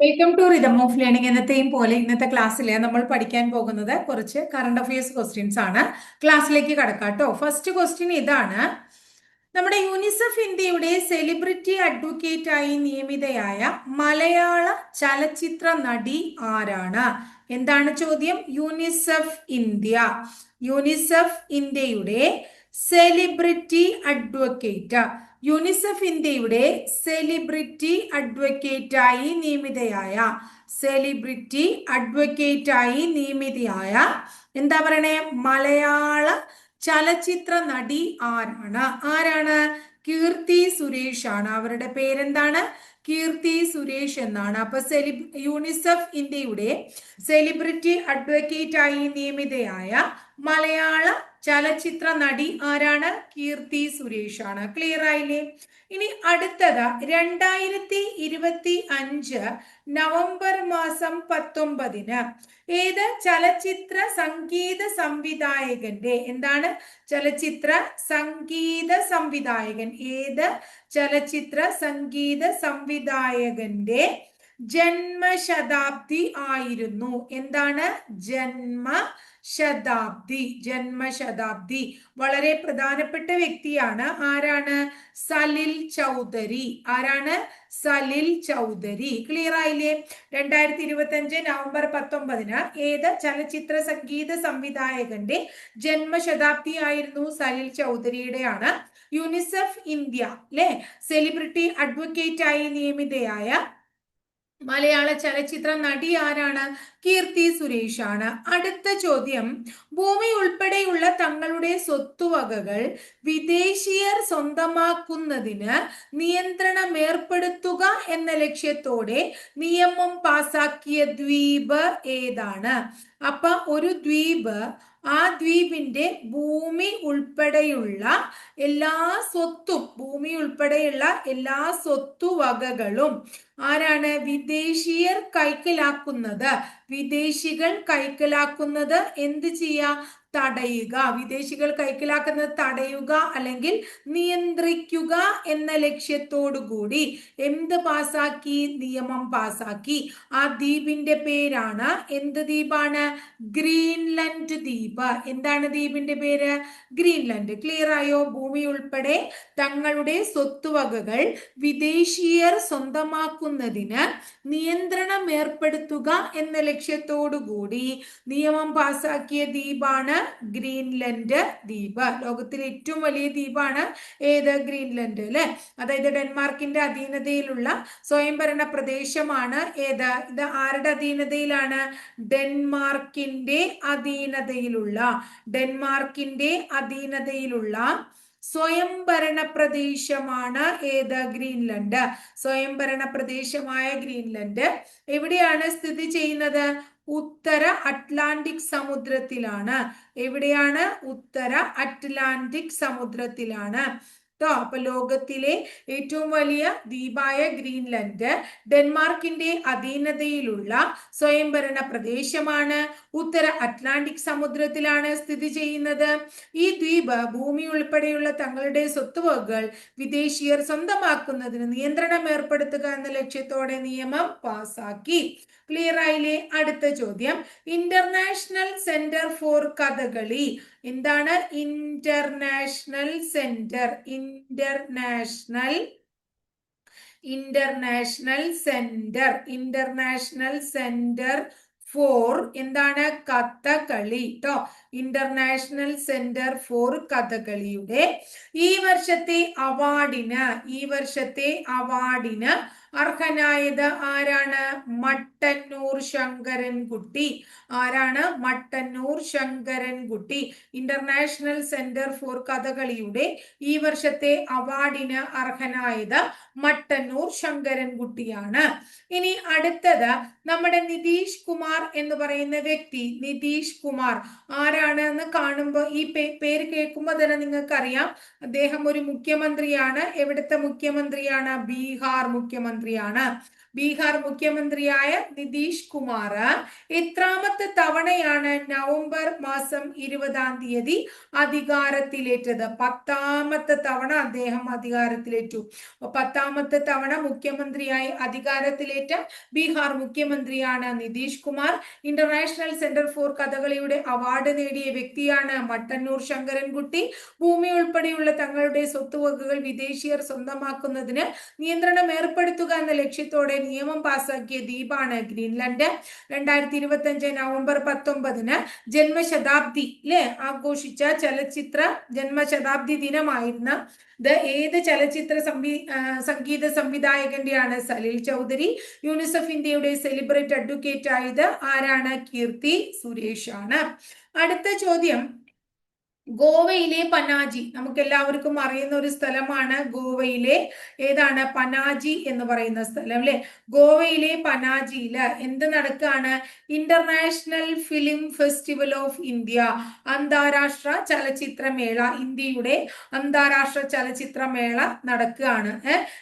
Welcome to rhythm of learning എന്നത്തെയും പോലെ ഇന്നത്തെ ക്ലാസ്സിൽ നമ്മൾ പഠിക്കാൻ പോകുന്നത് കുറച്ച് കറണ്ട് അഫയേഴ്സ് ക്വസ്റ്റ്യൻസ് ആണ്. ക്ലാസ്സിലേക്ക് കടക്കാട്ടോ കേട്ടോ ഫസ്റ്റ് ക്വസ്റ്റ്യൻ ഇതാണ്. നമ്മുടെ യൂണിസെഫ് ഇന്ത്യയുടെ സെലിബ്രിറ്റി അഡ്വക്കേറ്റ് ആയി നിയമിതയായ മലയാള ചലച്ചിത്ര നടി ആരാണ്? എന്താണ് ചോദ്യം? UNICEF India. യൂണിസെഫ് ഇന്ത്യയുടെ സെലിബ്രിറ്റി അഡ്വക്കേറ്റ് യുനിസെഫ് ഇന്ത്യയുടെ സെലിബ്രിറ്റി അഡ്വക്കേറ്റായി നിയമിതയായ സെലിബ്രിറ്റി അഡ്വക്കേറ്റായി നിയമിതയായ എന്താ പറയണേ? മലയാള ചലച്ചിത്ര നടി ആരാണ്? ആരാണ്? കീർത്തി സുരേഷ് ആണ്. അവരുടെ പേരെന്താണ്? കീർത്തി സുരേഷ് എന്നാണ്. അപ്പൊ സെലി യൂണിസെഫ് ഇന്ത്യയുടെ സെലിബ്രിറ്റി അഡ്വക്കേറ്റ് ആയി നിയമിതയായ മലയാള ചലച്ചിത്ര നടി ആരാണ്? കീർത്തി സുരേഷ് ആണ് ക്ലിയർ ആയില്ലേ? ഇനി അടുത്തത് രണ്ടായിരത്തി ഇരുപത്തി അഞ്ച് നവംബർ മാസം പത്തൊമ്പതിന് ഏത് ചലച്ചിത്ര സംഗീത സംവിധായകന്റെ എന്താണ്? ചലച്ചിത്ര സംഗീത സംവിധായകൻ. ഏത് ചലച്ചിത്ര സംഗീത സംവിധായകന്റെ ജന്മശതാബ്ദി ആയിരുന്നു. എന്താണ്? ജന്മ ശതാബ്ദി ജന്മശതാബ്ദി. വളരെ പ്രധാനപ്പെട്ട വ്യക്തിയാണ്. ആരാണ്? സലിൽ ചൗധരി. ആരാണ്? സലിൽ ചൗധരി. ക്ലിയർ ആയില്ലേ? രണ്ടായിരത്തി ഇരുപത്തി അഞ്ച് നവംബർ പത്തൊമ്പതിന് ഏത് ചലച്ചിത്ര സംഗീത സംവിധായകന്റെ ജന്മശതാബ്ദി ആയിരുന്നു? സലിൽ ചൗധരിയുടെയാണ്. യൂണിസെഫ് ഇന്ത്യ അല്ലെ സെലിബ്രിറ്റി അഡ്വക്കേറ്റ് ആയി നിയമിതയായ മലയാള ചലച്ചിത്ര നടി ആരാണ്? കീർത്തി സുരേഷ് ആണ് അടുത്ത ചോദ്യം. ഭൂമി ഉൾപ്പെടെയുള്ള തങ്ങളുടെ സ്വത്തുവകകൾ വിദേശീയർ സ്വന്തമാക്കുന്നതിന് നിയന്ത്രണം ഏർപ്പെടുത്തുക എന്ന ലക്ഷ്യത്തോടെ നിയമം പാസാക്കിയ ദ്വീപ് ഏതാണ്? അപ്പൊ ഒരു ദ്വീപ് ആ ദ്വീപിന്റെ ഭൂമി ഉൾപ്പെടെയുള്ള എല്ലാ സ്വത്തും ഭൂമി ഉൾപ്പെടെയുള്ള എല്ലാ സ്വത്തുവകകളും ആരാണ്? വിദേശീയർ കൈക്കലാക്കുന്നത്. വിദേശികൾ കൈക്കലാക്കുന്നത് എന്ത് ചെയ്യാ? തടയുക. വിദേശികൾ കൈക്കലാക്കുന്നത് തടയുക അല്ലെങ്കിൽ നിയന്ത്രിക്കുക എന്ന ലക്ഷ്യത്തോടു കൂടി എന്ത് പാസാക്കി? നിയമം പാസാക്കി. ആ ദ്വീപിന്റെ പേരാണ് എന്ത് ദ്വീപാണ്? ഗ്രീൻലൻഡ് ദ്വീപ്. എന്താണ് ദ്വീപിന്റെ പേര്? ഗ്രീൻലൻഡ്. ക്ലിയർ ആയോ? ഭൂമി ഉൾപ്പെടെ തങ്ങളുടെ സ്വത്തുവകകൾ വിദേശീയർ സ്വന്തമാക്കുന്നതിന് നിയന്ത്രണം ഏർപ്പെടുത്തുക എന്ന ലക്ഷ്യത്തോടു കൂടി നിയമം പാസാക്കിയ ദ്വീപാണ് ഗ്രീൻലൻഡ് ദ്വീപ്. ലോകത്തിലെ ഏറ്റവും വലിയ ദ്വീപാണ് ഏത്? ഗ്രീൻലൻഡ് അല്ലെ? അതായത് ഡെൻമാർക്കിന്റെ അധീനതയിലുള്ള സ്വയംഭരണ പ്രദേശമാണ് ഏത്? ഇത് ആരുടെ അധീനതയിലാണ്? ഡെൻമാർക്കിന്റെ അധീനതയിലുള്ള ഡെൻമാർക്കിന്റെ അധീനതയിലുള്ള സ്വയംഭരണ പ്രദേശമാണ് ഏത്? ഗ്രീൻലൻഡ്. സ്വയംഭരണ പ്രദേശമായ ഗ്രീൻലൻഡ്. എവിടെയാണ് സ്ഥിതി ചെയ്യുന്നത്? ഉത്തര അറ്റ്ലാന്റിക് സമുദ്രത്തിലാണ്. എവിടെയാണ്? ഉത്തര അറ്റ്ലാന്റിക് സമുദ്രത്തിലാണ്. കേട്ടോ അപ്പൊ ലോകത്തിലെ ഏറ്റവും വലിയ ദ്വീപായ ഗ്രീൻലൻഡ് ഡെൻമാർക്കിന്റെ അധീനതയിലുള്ള സ്വയംഭരണ പ്രദേശമാണ്. ഉത്തര അറ്റ്ലാന്റിക് സമുദ്രത്തിലാണ് സ്ഥിതി ചെയ്യുന്നത്. ഈ ദ്വീപ് ഭൂമി ഉൾപ്പെടെയുള്ള തങ്ങളുടെ സ്വത്തുവകകൾ വിദേശീയർ സ്വന്തമാക്കുന്നതിന് നിയന്ത്രണം ഏർപ്പെടുത്തുക എന്ന ലക്ഷ്യത്തോടെ നിയമം പാസാക്കി. ക്ലിയർ ആയില്ലേ? അടുത്ത ചോദ്യം. International centre for Kathakali. എന്താണ്? International centre international international centre international centre for എന്താണ്? കഥകളി. കേട്ടോ ഇന്റർനാഷണൽ സെന്റർ ഫോർ കഥകളിയുടെ ഈ വർഷത്തെ അവാർഡിന് ഈ വർഷത്തെ അവാർഡിന് അർഹനായത് ആരാണ്? മട്ടന്നൂർ ശങ്കരൻ കുട്ടി ആരാണ്? Mattannur Sankaran Kutty international centre for കഥകളിയുടെ ഈ വർഷത്തെ അവാർഡിന് അർഹനായത് മട്ടന്നൂർ ശങ്കരൻ കുട്ടിയാണ് ഇനി അടുത്തത് നമ്മുടെ നിതീഷ് കുമാർ എന്ന് പറയുന്ന വ്യക്തി നിതീഷ് കുമാർ. ആരാണ്? എന്ന് കാണുമ്പോൾ ഈ പേര് കേൾക്കുമ്പോൾ തന്നെ നിങ്ങൾക്കറിയാം. അദ്ദേഹം ഒരു മുഖ്യമന്ത്രിയാണ്. എവിടുത്തെ മുഖ്യമന്ത്രിയാണ്? ബീഹാർ മുഖ്യമന്ത്രിയാണ്. ബീഹാർ മുഖ്യമന്ത്രിയായ നിതീഷ് കുമാർ. എത്രാമത്തെ തവണയാണ് നവംബർ മാസം ഇരുപതാം തീയതി അധികാരത്തിലേറ്റത്? പത്താമത്തെ തവണ അദ്ദേഹം അധികാരത്തിലേറ്റു. പത്താമത്തെ തവണ മുഖ്യമന്ത്രിയായി അധികാരത്തിലേറ്റ ബീഹാർ മുഖ്യമന്ത്രിയാണ് Nitish Kumar. International centre for കഥകളിയുടെ അവാർഡ് നേടിയ വ്യക്തിയാണ് മട്ടന്നൂർ ശങ്കരൻകുട്ടി. ഭൂമി ഉൾപ്പെടെയുള്ള തങ്ങളുടെ സ്വത്തുവകകൾ വിദേശീയർ സ്വന്തമാക്കുന്നതിന് നിയന്ത്രണം ഏർപ്പെടുത്തുക എന്ന ലക്ഷ്യത്തോടെ നിയമം പാസാക്കിയ ദ്വീപാണ് ഗ്രീൻലൻഡ്. രണ്ടായിരത്തി ഇരുപത്തി അഞ്ച് നവംബർ പത്തൊമ്പതിന് ജന്മശതാബ്ദി ലെ ആഘോഷിച്ച ചലച്ചിത്ര ജന്മശതാബ്ദി ദിനമായിരുന്ന ഇത് ഏത് ചലച്ചിത്ര സംവി സംഗീത സംവിധായകന്റെയാണ് സലിൽ ചൗധരി. യൂണിസെഫ് ഇന്ത്യയുടെ സെലിബ്രേറ്റ് അഡ്വക്കേറ്റ് ആയത് ആരാണ്? കീർത്തി സുരേഷ് ആണ്. അടുത്ത ചോദ്യം. ഗോവയിലെ പനാജി. നമുക്ക് എല്ലാവർക്കും അറിയുന്ന ഒരു സ്ഥലമാണ് ഗോവയിലെ ഏതാണ്? പനാജി എന്ന് പറയുന്ന സ്ഥലം അല്ലെ? ഗോവയിലെ പനാജിയിൽ എന്ത് നടക്കാണ്? International film festival of India അന്താരാഷ്ട്ര ചലച്ചിത്രമേള ഇന്ത്യയുടെ അന്താരാഷ്ട്ര ചലച്ചിത്രമേള നടക്കുകയാണ്.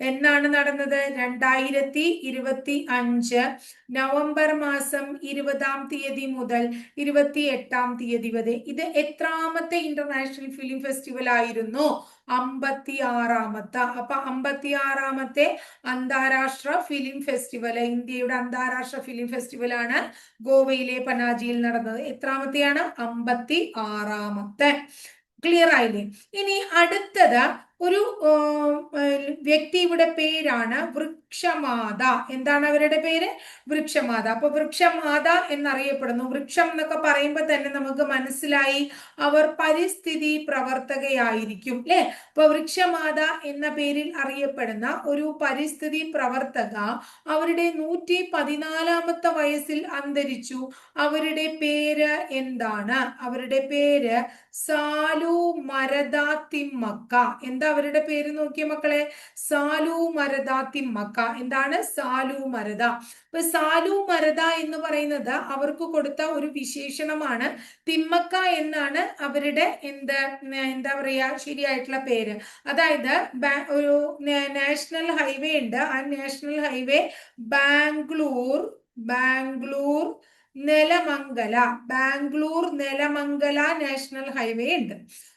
എന്നാണ് നടന്നത്? രണ്ടായിരത്തി ഇരുപത്തി അഞ്ച് നവംബർ മാസം ഇരുപതാം തീയതി മുതൽ ഇരുപത്തി എട്ടാം തീയതി വരെ. ഇത് എത്രാമത്തെ ഇന്റർനാഷണൽ ഫിലിം ഫെസ്റ്റിവൽ ആയിരുന്നു. അമ്പത്തി ആറാമത്തെ അപ്പൊ അമ്പത്തി ആറാമത്തെ അന്താരാഷ്ട്ര ഫിലിം ഫെസ്റ്റിവൽ ഇന്ത്യയുടെ അന്താരാഷ്ട്ര ഫിലിം ഫെസ്റ്റിവൽ ആണ് ഗോവയിലെ പനാജിയിൽ നടന്നത്. എത്രാമത്തെയാണ്? അമ്പത്തി ആറാമത്തെ ക്ലിയർ ആയില്ലേ? ഇനി അടുത്തത് ഒരു വ്യക്തിയുടെ പേരാണ് വൃക്ഷമാത. എന്താണ് അവരുടെ പേര്? വൃക്ഷമാത. അപ്പൊ വൃക്ഷമാത എന്നറിയപ്പെടുന്നു. വൃക്ഷം എന്നൊക്കെ പറയുമ്പോൾ തന്നെ നമുക്ക് മനസ്സിലായി അവർ പരിസ്ഥിതി പ്രവർത്തകയായിരിക്കും അല്ലെ? അപ്പൊ വൃക്ഷമാത എന്ന പേരിൽ അറിയപ്പെടുന്ന ഒരു പരിസ്ഥിതി പ്രവർത്തക അവരുടെ നൂറ്റി പതിനാലാമത്തെ വയസ്സിൽ അന്തരിച്ചു. അവരുടെ പേര് എന്താണ്? അവരുടെ പേര് സാലു മരദ തിമ്മക്ക എന്താ അവരുടെ പേര് നോക്കിയ മക്കളെ. സാലു മരദ തിമ്മക്ക എന്താണ്? സാലു മരദ. അപ്പൊ സാലു മരദ എന്ന് പറയുന്നത് അവർക്ക് കൊടുത്ത ഒരു വിശേഷണമാണ്. തിമ്മക്ക എന്നാണ് അവരുടെ എന്ത് എന്താ പറയാ ശരിയായിട്ടുള്ള പേര്. അതായത് ഒരു നാഷണൽ ഹൈവേ ഉണ്ട്. ആ national highway Bangalore Bangalore Nelamangala. Bangalore Nelamangala national highway ഉണ്ട്.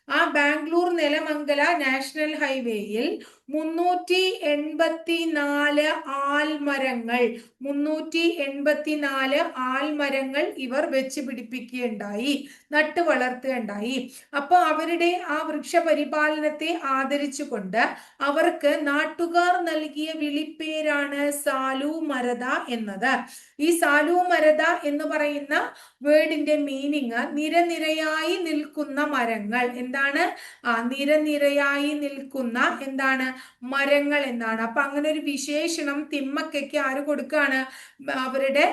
ആ ബാംഗ്ലൂർ നിലമംഗല നാഷണൽ ഹൈവേയിൽ മുന്നൂറ്റി എൺപത്തി നാല് ആൽമരങ്ങൾ മുന്നൂറ്റി എൺപത്തി നാല് ആൽമരങ്ങൾ ഇവർ വെച്ച് പിടിപ്പിക്കുകയുണ്ടായി നട്ടു വളർത്തുകയുണ്ടായി. അപ്പൊ അവരുടെ ആ വൃക്ഷപരിപാലനത്തെ ആദരിച്ചുകൊണ്ട് അവർക്ക് നാട്ടുകാർ നൽകിയ വിളിപ്പേരാണ് സാലു മരത എന്നത്. ഈ സാലു മരത എന്ന് പറയുന്ന വേർഡിന്റെ മീനിങ് നിരനിരയായി നിൽക്കുന്ന മരങ്ങൾ. എന്താണ്? നിരനിരയായി നിൽക്കുന്ന എന്താണ്? മരങ്ങൾ എന്നാണ് അപ്പൊ അങ്ങനെ ഒരു വിശേഷണം തിമ്മക്കയ്ക്ക് ആര് കൊടുക്കാണ്? അവരുടെ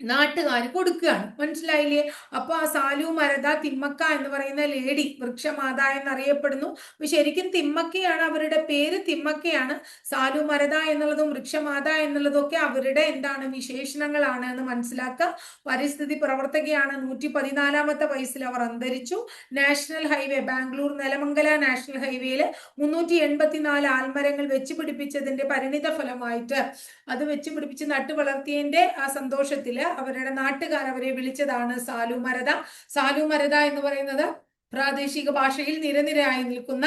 നാട്ടുകാർ കൊടുക്കുകയാണ്. മനസ്സിലായില്ലേ? അപ്പൊ ആ സാലു മരത തിമ്മക്ക എന്ന് പറയുന്ന ലേഡി വൃക്ഷമാത എന്നറിയപ്പെടുന്നു. അപ്പൊ ശരിക്കും തിമ്മക്കയാണ് അവരുടെ പേര്. തിമ്മക്കയാണ്. സാലു മരത എന്നുള്ളതും വൃക്ഷമാത എന്നുള്ളതൊക്കെ അവരുടെ എന്താണ് വിശേഷണങ്ങളാണ് എന്ന് മനസ്സിലാക്കുക. പരിസ്ഥിതി പ്രവർത്തകയാണ് നൂറ്റി പതിനാലാമത്തെ വയസ്സിൽ അവർ അന്തരിച്ചു. National highway Bangalore Nelamangala national ഹൈവേയിൽ മുന്നൂറ്റി എൺപത്തിനാല് ആൽമരങ്ങൾ വെച്ച് പിടിപ്പിച്ചതിന്റെ പരിണിത ഫലമായിട്ട് അത് വെച്ച് പിടിപ്പിച്ച് വളർത്തിയതിന്റെ ആ സന്തോഷത്തിൽ അവരുടെ നാട്ടുകാർ അവരെ വിളിച്ചതാണ് സാലു മരത. സാലു മരത എന്ന് പറയുന്നത് പ്രാദേശിക ഭാഷയിൽ നിരനിരയായി നിൽക്കുന്ന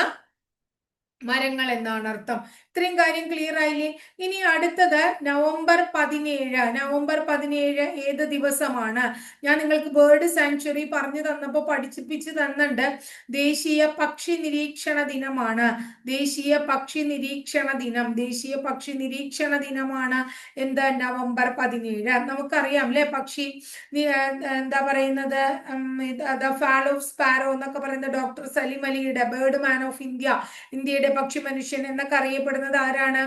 മരങ്ങൾ എന്നാണ് അർത്ഥം. ഇത്രയും കാര്യം ക്ലിയർ ആയില്ലേ? ഇനി അടുത്തത് നവംബർ പതിനേഴ്. നവംബർ പതിനേഴ് ഏത് ദിവസമാണ്? ഞാൻ നിങ്ങൾക്ക് ബേർഡ് സാങ്ച്വറി പറഞ്ഞു തന്നപ്പോൾ പഠിച്ചിപ്പിച്ച് തന്നുണ്ട് ദേശീയ പക്ഷി നിരീക്ഷണ ദിനമാണ്. ദേശീയ പക്ഷി നിരീക്ഷണ ദിനം. ദേശീയ പക്ഷി നിരീക്ഷണ ദിനമാണ്. എന്താ നവംബർ പതിനേഴ്? നമുക്കറിയാം അല്ലെ പക്ഷി എന്താ പറയുന്നത്? ദ ഫാൾ ഓഫ് സ്പാരോ എന്നൊക്കെ പറയുന്ന ഡോക്ടർ സലിം അലിയുടെ ബേർഡ് മാൻ ഓഫ് ഇന്ത്യ ഇന്ത്യയുടെ പക്ഷി മനുഷ്യൻ എന്നൊക്കെ അറിയപ്പെടുന്ന പറയുന്നത് ആരാണ്?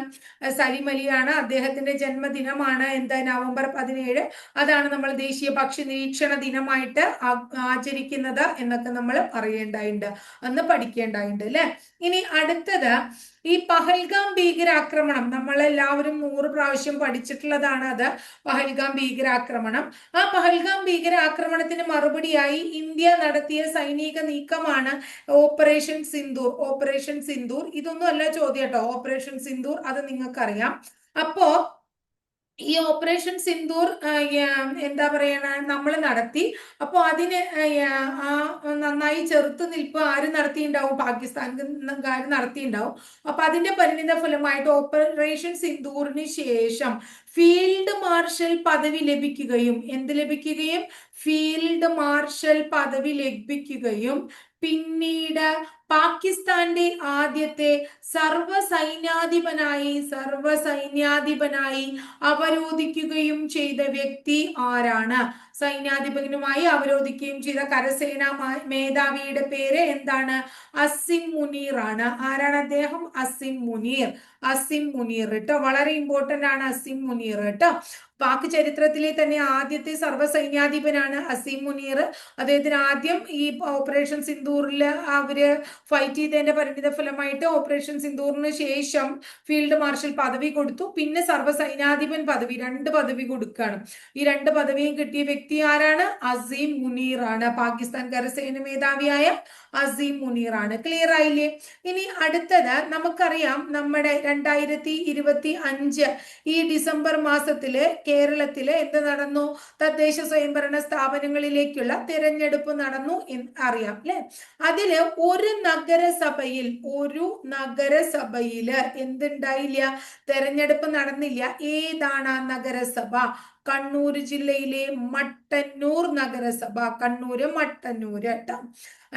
സലിം അലിയാണ്. അദ്ദേഹത്തിന്റെ ജന്മദിനമാണ് എന്ത് നവംബർ പതിനേഴ്. അതാണ് നമ്മൾ ദേശീയ പക്ഷി നിരീക്ഷണ ദിനമായിട്ട് ആചരിക്കുന്നത് എന്നൊക്കെ നമ്മൾ അറിയേണ്ടായിട്ടുണ്ട് അന്ന് പഠിക്കേണ്ടായിട്ടുണ്ട് അല്ലെ? ഇനി അടുത്തത് ഈ പഹൽഗാം ഭീകരാക്രമണം നമ്മളെല്ലാവരും നൂറ് പ്രാവശ്യം പഠിച്ചിട്ടുള്ളതാണ് അത് പഹൽഗാം ഭീകരാക്രമണം. ആ പഹൽഗാം ഭീകരാക്രമണത്തിന് മറുപടിയായി ഇന്ത്യ നടത്തിയ സൈനിക നീക്കമാണ് ഓപ്പറേഷൻ സിന്ദൂർ. ഓപ്പറേഷൻ സിന്ദൂർ ഇതൊന്നും അല്ല ചോദ്യം കേട്ടോ. ഓപ്പറേഷൻ സിന്ദൂർ അത് നിങ്ങൾക്കറിയാം. അപ്പോ ഈ ഓപ്പറേഷൻ സിന്ദൂർ എന്താ പറയണ നമ്മൾ നടത്തി. അപ്പോൾ അതിന് നന്നായി ചെറുത്ത് നിൽപ്പ് ആര് നടത്തിയിട്ടുണ്ടാവും പാകിസ്ഥാൻകാർ നടത്തിയിട്ടുണ്ടാവും അപ്പൊ അതിന്റെ പരിണിത ഫലമായിട്ട് ഓപ്പറേഷൻ സിന്ദൂറിന് ശേഷം ഫീൽഡ് മാർഷൽ പദവി ലഭിക്കുകയും എന്ത് ലഭിക്കുകയും? ഫീൽഡ് മാർഷൽ പദവി ലഭിക്കുകയും. പിന്നീട് പാകിസ്ഥാന്റെ ആദ്യത്തെ സർവസൈന്യാധിപനായി സർവസൈന്യാധിപനായി അവരോധിക്കുകയും ചെയ്ത വ്യക്തി ആരാണ്? സൈന്യാധിപനുമായി അവരോധിക്കുകയും ചെയ്ത കരസേനാ മേധാവിയുടെ പേര് എന്താണ്? അസിം മുനീർ ആണ്. ആരാണ് അദ്ദേഹം? അസിം മുനീർ. അസിം മുനീർ കേട്ടോ വളരെ ഇമ്പോർട്ടന്റ് ആണ് അസിം മുനീർ കേട്ടോ പാക് ചരിത്രത്തിലെ തന്നെ ആദ്യത്തെ സർവസൈന്യാധിപനാണ് അസീം മുനീർ. അദ്ദേഹത്തിന് ആദ്യം ഈ ഓപ്പറേഷൻ സിന്ദൂറിൽ അവർ ഫൈറ്റ് ചെയ്തതിന്റെ പരിണിത ഫലമായിട്ട് ഓപ്പറേഷൻ സിന്ദൂറിന് ശേഷം ഫീൽഡ് മാർഷൽ പദവി കൊടുത്തു. പിന്നെ സർവസൈന്യാധിപൻ പദവി രണ്ട് പദവി കൊടുക്കുകയാണ് ഈ രണ്ട് പദവിയും കിട്ടിയ വ്യക്തി ആരാണ്? അസീം മുനീറാണ്. പാകിസ്ഥാൻ കരസേന മേധാവിയായ അസീം മുനീറാണ്. ക്ലിയർ ആയില്ലേ? ഇനി അടുത്തത് നമുക്കറിയാം നമ്മുടെ രണ്ടായിരത്തി ഇരുപത്തി അഞ്ച് ഈ ഡിസംബർ മാസത്തിൽ കേരളത്തിൽ എന്ത് നടന്നു? തദ്ദേശ സ്വയംഭരണ സ്ഥാപനങ്ങളിലേക്കുള്ള തിരഞ്ഞെടുപ്പ് നടന്നു എന്ന് അറിയാം അല്ലെ? അതിൽ ഒരു നഗരസഭയിൽ ഒരു നഗരസഭയിൽ എന്തുണ്ടായില്ല? തെരഞ്ഞെടുപ്പ് നടന്നില്ല. ഏതാണ് നഗരസഭ? കണ്ണൂർ ജില്ലയിലെ മട്ടന്നൂർ നഗരസഭ. കണ്ണൂര് മട്ടന്നൂര് കേട്ടോ.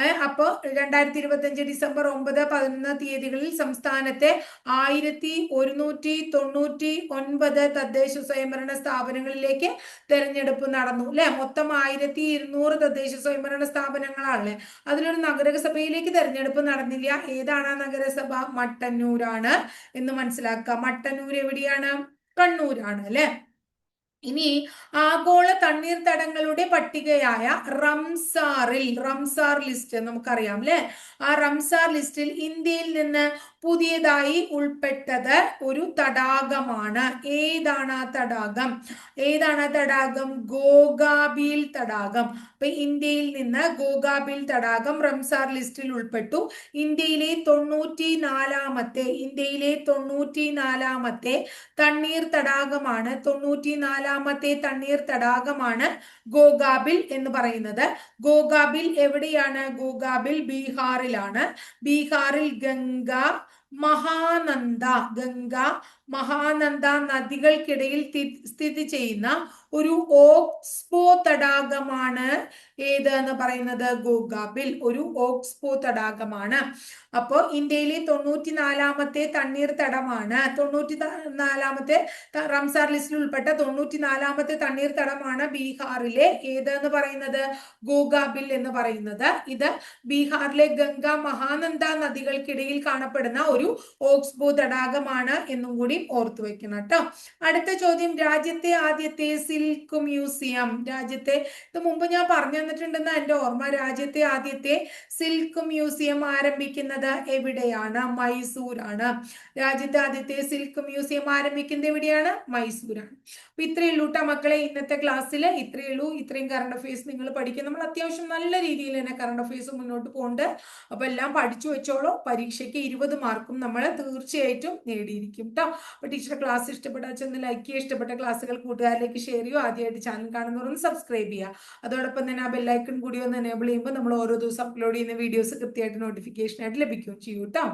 ഏഹ് അപ്പൊ രണ്ടായിരത്തി ഇരുപത്തി അഞ്ച് ഡിസംബർ ഒമ്പത് പതിനൊന്ന് തീയതികളിൽ സംസ്ഥാനത്തെ ആയിരത്തി ഒരുന്നൂറ്റി തൊണ്ണൂറ്റി ഒൻപത് തദ്ദേശ സ്വയംഭരണ സ്ഥാപനങ്ങളിലേക്ക് തെരഞ്ഞെടുപ്പ് നടന്നു അല്ലെ? മൊത്തം ആയിരത്തി ഇരുന്നൂറ് തദ്ദേശ സ്വയംഭരണ സ്ഥാപനങ്ങളാണല്ലേ? അതിലൊരു നഗരസഭയിലേക്ക് തെരഞ്ഞെടുപ്പ് നടന്നില്ല. ഏതാണ് ആ നഗരസഭ? മട്ടന്നൂരാണ് എന്ന് മനസ്സിലാക്കുക. മട്ടന്നൂർ എവിടെയാണ്? കണ്ണൂരാണ് അല്ലെ? ഇനി ആഗോള തണ്ണീർത്തടങ്ങളുടെ പട്ടികയായ റംസാറിൽ റംസാർ ലിസ്റ്റ് നമുക്കറിയാം അല്ലെ ആ റംസാർ ലിസ്റ്റിൽ ഇന്ത്യയിൽ നിന്ന് പുതിയതായി ഉൾപ്പെട്ടത് ഒരു തടാകമാണ്. ഏതാണ് ആ തടാകം? ഏതാണ് ആ തടാകം? ഗോഗാബീൽ തടാകം. അപ്പൊ ഇന്ത്യയിൽ നിന്ന് ഗോഗാബീൽ തടാകം റംസാർ ലിസ്റ്റിൽ ഉൾപ്പെട്ടു. ഇന്ത്യയിലെ തൊണ്ണൂറ്റി നാലാമത്തെ ഇന്ത്യയിലെ തൊണ്ണൂറ്റി നാലാമത്തെ തണ്ണീർ തടാകമാണ്. തൊണ്ണൂറ്റി നാലാമത്തെ തണ്ണീർ തടാകമാണ് ഗോഗാബിൽ എന്ന് പറയുന്നത്. ഗോഗാബിൽ എവിടെയാണ്? ഗോഗാബിൽ ബീഹാറിലാണ്. ബീഹാറിൽ ഗംഗ മഹാനന്ദ ഗംഗ മഹാനന്ദ നദികൾക്കിടയിൽ സ്ഥിതി ചെയ്യുന്ന ഒരു ഓക്സ്പോ തടാകമാണ് ഏത് എന്ന് പറയുന്നത്? ഗോഗാബിൽ ഒരു ഓക്സ്പോ തടാകമാണ്. അപ്പോൾ ഇന്ത്യയിലെ തൊണ്ണൂറ്റി നാലാമത്തെ തണ്ണീർത്തടമാണ് തൊണ്ണൂറ്റി നാലാമത്തെ റംസാർ ലിസ്റ്റിൽ ഉൾപ്പെട്ട തൊണ്ണൂറ്റി നാലാമത്തെ തണ്ണീർത്തടമാണ് ബീഹാറിലെ ഏത് എന്ന് പറയുന്നത്? ഗോഗാബിൽ എന്ന് പറയുന്നത്. ഇത് ബീഹാറിലെ ഗംഗ മഹാനന്ദ നദികൾക്കിടയിൽ കാണപ്പെടുന്ന ഒരു ഓക്സ്പോ തടാകമാണ് എന്നും കൂടി ഓർത്തു വെക്കണം കേട്ടോ അടുത്ത ചോദ്യം രാജ്യത്തെ ആദ്യത്തെ സിൽക്ക് മ്യൂസിയം രാജ്യത്തെ ഇത് മുമ്പ് ഞാൻ പറഞ്ഞു തന്നിട്ടുണ്ടെന്ന് എന്റെ ഓർമ്മ രാജ്യത്തെ ആദ്യത്തെ സിൽക്ക് മ്യൂസിയം ആരംഭിക്കുന്നത് എവിടെയാണ്? മൈസൂർ ആണ് രാജ്യത്തെ ആദ്യത്തെ സിൽക്ക് മ്യൂസിയം ആരംഭിക്കുന്നത് എവിടെയാണ്? മൈസൂരാണ്. അപ്പൊ ഇത്രയേ ഉള്ളൂ കേട്ടോ മക്കളെ ഇന്നത്തെ ക്ലാസ്സിൽ ഇത്രയേ ഉള്ളൂ. ഇത്രയും കറണ്ട് അഫയേഴ്സ് നിങ്ങൾ പഠിക്കും. നമ്മൾ അത്യാവശ്യം നല്ല രീതിയിൽ തന്നെ കറണ്ട് അഫയേഴ്സ് മുന്നോട്ട് പോകുന്നുണ്ട് അപ്പൊ എല്ലാം പഠിച്ചു വെച്ചോളൂ. പരീക്ഷയ്ക്ക് ഇരുപത് മാർക്കും നമ്മൾ തീർച്ചയായിട്ടും നേടിയിരിക്കും കേട്ടോ അപ്പൊ ടീച്ചറുടെ ക്ലാസ് ഇഷ്ടപ്പെട്ടാൽ ചെന്ന് ലൈക്ക് ചെയ്യുക. ഇഷ്ടപ്പെട്ട ക്ലാസ്സുകൾ കൂട്ടുകാരിലേക്ക് ഷെയർ ചെയ്യുക. ആദ്യമായിട്ട് ചാനൽ കാണുന്നവരൊന്ന് സബ്സ്ക്രൈബ് ചെയ്യുക. അതോടൊപ്പം തന്നെ ആ ബെല്ലൈക്കൺ കൂടി ഒന്ന് എനേബിൾ ചെയ്യുമ്പോൾ നമ്മൾ ഓരോ ദിവസം അപ്ലോഡ് ചെയ്യുന്ന വീഡിയോസ് കൃത്യമായിട്ട് നോട്ടിഫിക്കേഷൻ ആയിട്ട് ലഭിക്കും. ചെയ്യും കേട്ടോ